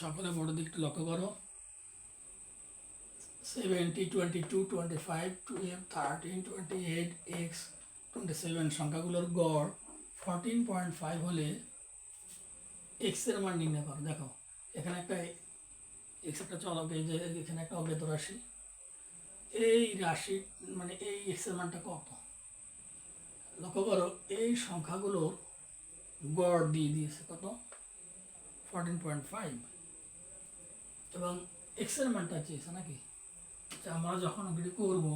সকলে বড় দিকটা লক্ষ্য করো। Seventy twenty two twenty five twelve thirteen twenty eight x twenty seven সংখ্যাগুলোর গড় ফোরটিন পয়েন্ট ফাইভ হলে এক্সের মান নির্ণয় করো। দেখো, এখানে একটা এক্স একটা চলক, এই যে এখানে একটা অজ্ঞাত রাশি। এই রাশি মানে এই এক্সের মানটা কত? লক্ষ্য করো, এই সংখ্যাগুলোর গড় দিয়ে দিয়েছে কত? ফোরটিন পয়েন্ট ফাইভ এবং এক্সের মানটা চেয়েছে নাকি? আচ্ছা, আমরা যখন ওগুলি করব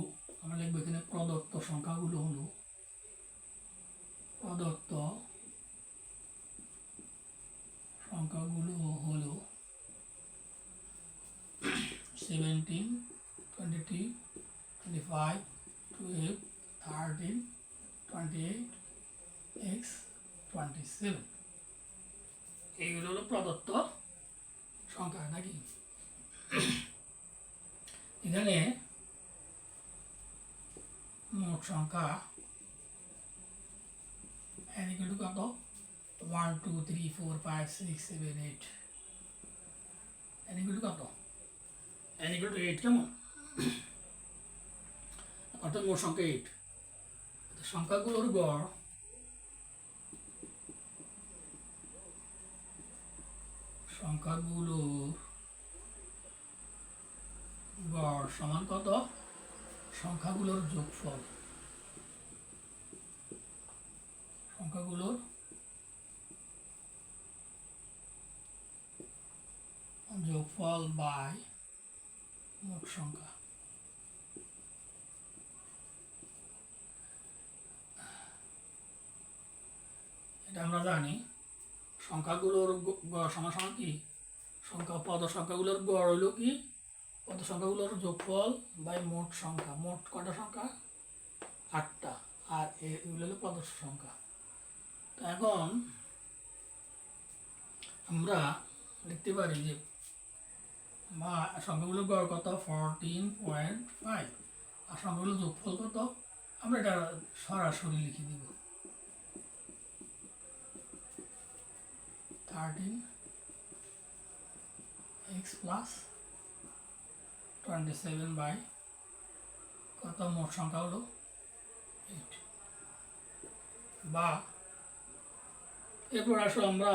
আমরা লিখব এখানে প্রদত্ত সংখ্যাগুলো হলো প্রদত্ত সংখ্যাগুলো হলো seventeen twenty three twenty five twelve thirteen twenty eight x twenty seven এইগুলো হলো প্রদত্ত সংখ্যা নাকি? এখানে মোট সংখ্যা এদিকে কত one two three four five six seven eight এদিকে কত এদিকে এইট কেমন? অর্থাৎ মোট সংখ্যা এইট সংখ্যাগুলোর গড় সংখ্যাগুলোর গড় সমান কত? সংখ্যাগুলোর যোগফল। সংখ্যাগুলোর যোগফল বাই মোট সংখ্যা। এটা আমরা জানি, সংখ্যাগুলোর সমান সমান কি? সংখ্যা, পদ সংখ্যাগুলোর গড় হইল কি? পদ সংখ্যাগুলোর যোগফল বাই মোট সংখ্যা। মোট কটা সংখ্যা? আটটা। আর এগুলো হলো পদ সংখ্যা। তো এখন আমরা লিখতে পারি যে মা সংখ্যাগুলোর গড় কত? ফোরটিন পয়েন্ট ফাইভ আর সংখ্যাগুলোর যোগফল কত? আমরা এটা সরাসরি লিখে দিব। Thirteen x plus twenty seven by কত মোট সংখ্যা হলো? এইট বা এরপর আসো আমরা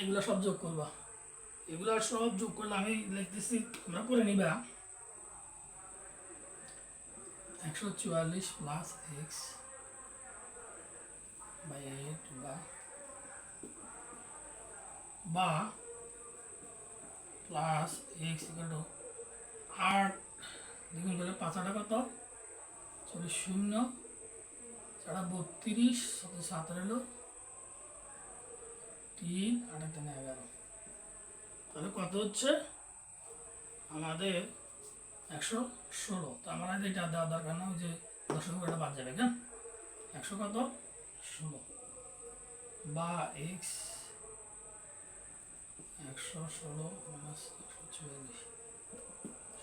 এগুলো সব যোগ করবা। এগুলো সব যোগ করলে আমি লিখতেছি, তোমরা করে নিবা। একশো চুয়াল্লিশ প্লাস এক্স বাই এইট বা বা প্লাস এক্স ইকাল টু আট দ্বিগুণ করলে পাঁচ আটা কত চল্লিশ শূন্য, চারা বত্রিশ সাথে সাত এলো, তিন আটা তিন এগারো। তাহলে কত হচ্ছে? আমাদের একশো ষোলো। তো আমার আগে এটা দেওয়া দরকার না, ওই যে দশক এটা বাদ যাবে, কেন? একশো কত? ষোলো। বা এক্স একশো ষোলো মাইনাস একশো চুয়াল্লিশ।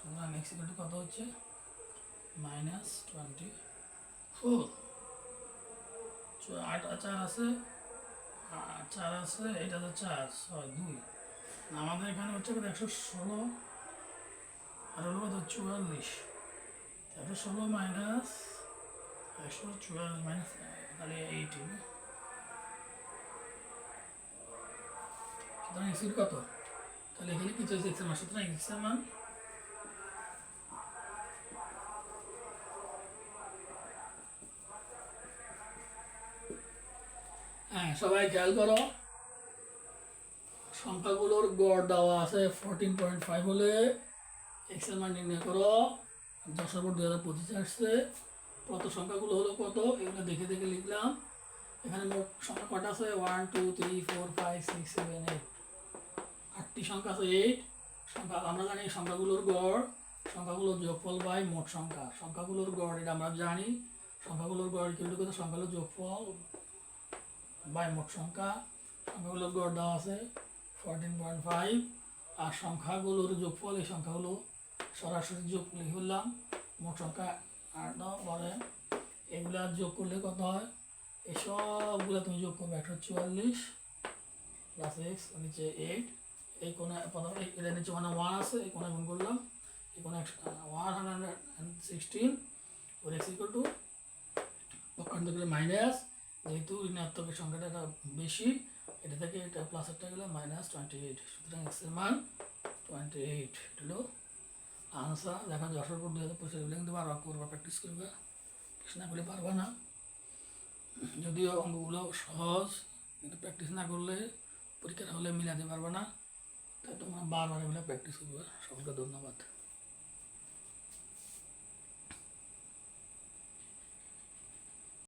সুতরাং এক্স ইকুয়াল কত হচ্ছে? মাইনাস টোয়েন্টি ফোর আট চার আছে। চার আছে, এটা তো চার, ছয়, দুই। আমাদের এখানে হচ্ছে একশো ষোলো। আর হলো কত? চুয়াল্লিশ। একশো ষোলো মাইনাস একশো চুয়াল্লিশ মাইনাস তাহলে এইটিন সুতরাং কত? তাহলে এখানে কি চলছে? এক্সের মান, সুতরাং এক্সের মান হ্যাঁ সবাই খেয়াল করো। সংখ্যাগুলোর গড় দেওয়া আছে ফোরটিন পয়েন্ট ফাইভ হলে। এক্সের মান নির্ণয় করো। দশের পর দুই হাজার পঁচিশে আসছে। কত সংখ্যাগুলো হলো কত? এগুলো দেখে দেখে লিখলাম। এখানে মোট সংখ্যা কটা আছে? One two three four five six seven eight আটটি সংখ্যা আছে এইট সংখ্যা, আমরা জানি সংখ্যাগুলোর গড়। সংখ্যাগুলোর যোগফল বাই মোট সংখ্যা। সংখ্যাগুলোর গড়, এটা আমরা জানি। সংখ্যাগুলোর গড় কিন্তু সংখ্যাগুলোর যোগফল। বাই মোট সংখ্যা সংখ্যাগুলোর গড় দেওয়া আছে ফোরটিন পয়েন্ট ফাইভ আর সংখ্যাগুলোর যোগফল, এই সংখ্যাগুলো সরাসরি যোগ লিখে ফেললাম মোট সংখ্যা আট পরে এগুলা যোগ করলে কত হয়? এই সবগুলো তুমি যোগ করবে একশো চুয়াল্লিশ প্লাস এক্স নিচে এইট এই কোণে প্রথমে এটা নিচে মানে ওয়ান আছে, এই কোণে গুণ করলাম। এই কোণে one hundred and sixteen or x equal to পক্ষান্তরে মাইনাস যেহেতু ঋণাত্মকের সংখ্যাটা বেশি, এটা থেকে এটা প্লাসেরটা গেলে মাইনাস টোয়েন্টি এইট সুতরাং এক্সের মান টোয়েন্টি এইট এটা হলো আনসার দেখা যশোর পর দুই হাজার পঁচিশ এগুলো কিন্তু বারবার করবা প্র্যাকটিস করবে। প্র্যাকটিস না করলে পারবা না। যদিও অঙ্কগুলো সহজ, কিন্তু প্র্যাকটিস না করলে পরীক্ষার হলে মিলাতে পারবে না। তাই তোমরা বারবার এগুলো প্র্যাকটিস করবে। সকলকে ধন্যবাদ।